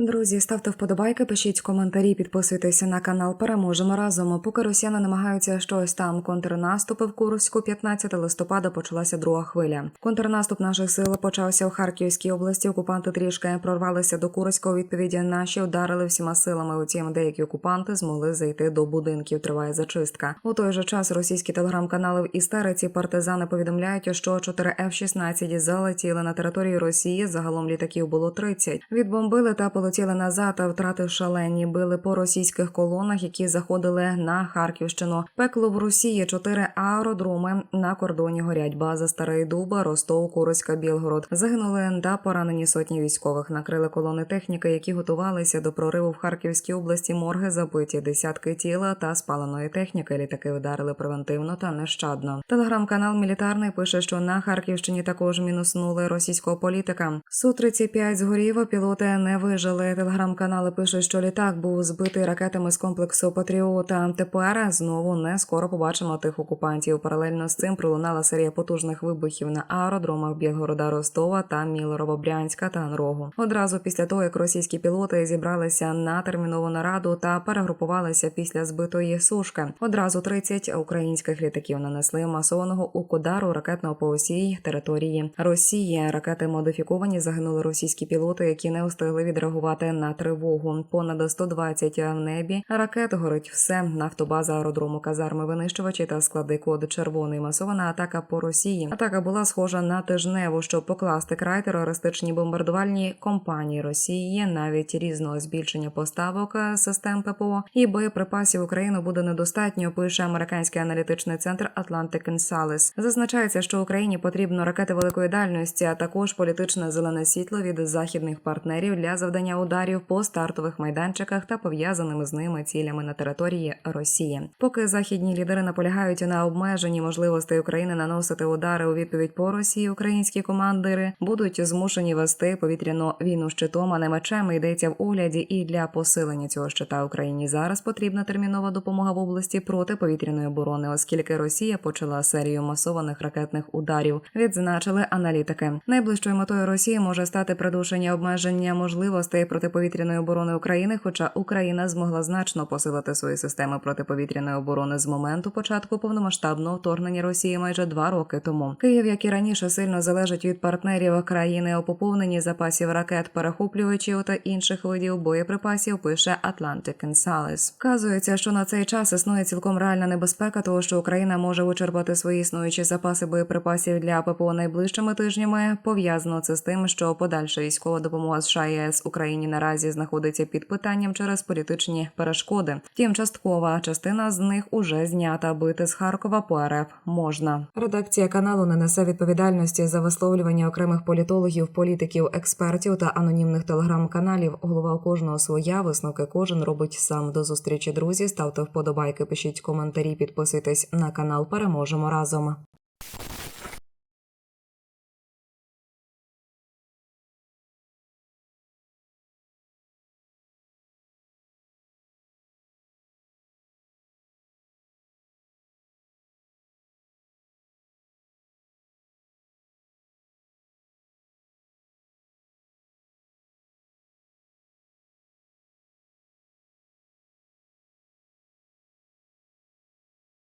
Друзі, ставте вподобайки, пишіть коментарі, підписуйтеся на канал. Переможемо разом. Поки росіяни намагаються щось там контрнаступи в Курську, 15 листопада почалася друга хвиля. Контрнаступ наших сил почався у Харківській області. Окупанти трішки прорвалися до Курська. У відповіді наші ударили всіма силами. Утім, деякі окупанти змогли зайти до будинків. Триває зачистка. У той же час російські телеграм-канали в істериці партизани повідомляють, що 4 F-16 залетіли на територію Росії. Загалом літаків було 30. Відбомбили та полетіли назад, а втрати шалені. Били по російських колонах, які заходили на Харківщину. Пекло в Росії чотири аеродроми на кордоні горять. База Старий Дуба, Ростов, Курська, Білгород. Загинули та поранені сотні військових. Накрили колони техніки, які готувалися до прориву в Харківській області. Морги забиті, десятки тіла та спаленої техніки. Літаки вдарили превентивно та нещадно. Телеграм-канал Мілітарний пише, що на Харківщині також мінуснули російського політика. Су 35 згорів, пілоти не вижили. Телеграм-канали пишуть, що літак був збитий ракетами з комплексу Патріота. Тепер знову не скоро побачимо тих окупантів. Паралельно з цим пролунала серія потужних вибухів на аеродромах Білгорода, Ростова та Мілорово-Брянська та Анрогу. Одразу після того, як російські пілоти зібралися на термінову нараду та перегрупувалися після збитої сушки. Одразу 30 українських літаків нанесли масованого удару ракетного по усій території Росії. Ракети модифіковані загинули російські пілоти, які не встигли відреагувати на тривогу. Понад 120 в небі ракет горить все. Нафтобаза аеродрому казарми винищувачі та склади код червоний. Масована атака по Росії. Атака була схожа на тижневу, щоб покласти край терористичній бомбардувальній компанії Росії. Навіть різного збільшення поставок е, систем ППО і боєприпасів Україну буде недостатньо. Пише американський аналітичний центр Atlantic Insights. Зазначається, що Україні потрібно ракети великої дальності, а також політичне зелене світло від західних партнерів для завдання ударів по стартових майданчиках та пов'язаними з ними цілями на території Росії. Поки західні лідери наполягають на обмеженні можливостей України наносити удари у відповідь по Росії, українські командири будуть змушені вести повітряну війну щитом, а не мечем. Йдеться в огляді, і для посилення цього щита Україні зараз потрібна термінова допомога в області протиповітряної оборони, оскільки Росія почала серію масованих ракетних ударів. Відзначили аналітики. Найближчою метою Росії може стати придушення обмеження можливостей протиповітряної оборони України, хоча Україна змогла значно посилити свої системи протиповітряної оборони з моменту початку повномасштабного вторгнення Росії майже два роки тому. Київ, як і раніше, сильно залежить від партнерів країни у поповненні запасів ракет, перехоплювачів та інших видів боєприпасів. Пише Atlantic Insights. Вказується, що на цей час існує цілком реальна небезпека, того що Україна може вичерпати свої існуючі запаси боєприпасів для ППО найближчими тижнями. Пов'язано це з тим, що подальша військова допомога США і ЄС Україні наразі знаходиться під питанням через політичні перешкоди. Втім, часткова частина з них уже знята. Бити з Харкова по РФ можна. Редакція каналу не несе відповідальності за висловлювання окремих політологів, політиків, експертів та анонімних телеграм-каналів. Голова у кожного своя висновки кожен робить сам. До зустрічі, друзі. Ставте вподобайки, пишіть коментарі, підписуйтесь на канал. Переможемо разом.